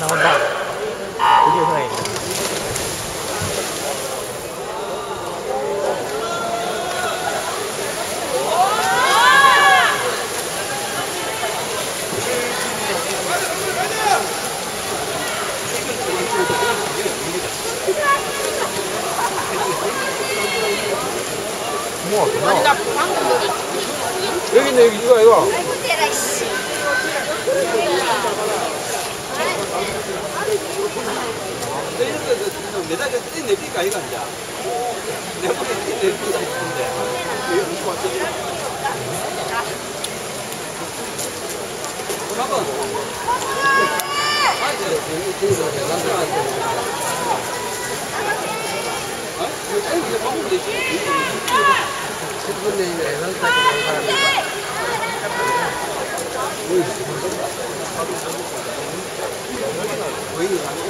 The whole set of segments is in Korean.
와 나온다. 드디어 사이. 우와, 여기 여기 있네 여기 이거 이거. 아이고 때라 씨. 내가 그 내니까 이거 이제 내가 보기 내니까 싶은데 그러면 아 이제 아 이거 먹으면 되지 와 맛있겠다. 여기야, 이거 선물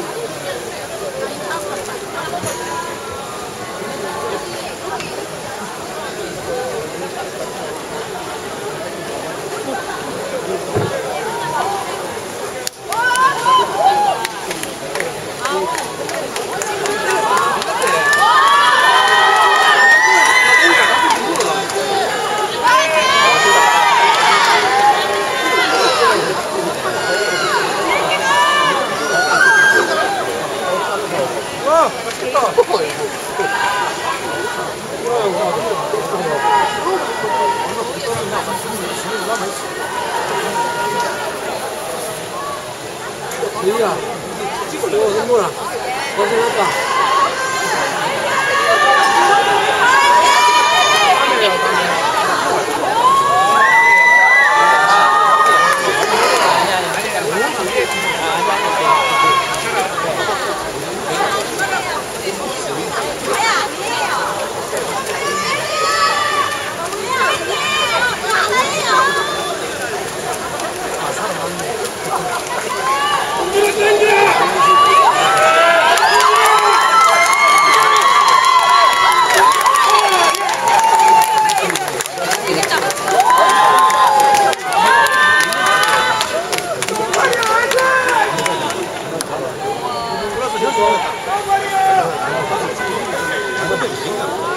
아. 고생했다. 아니에요. 여 보, 뭐가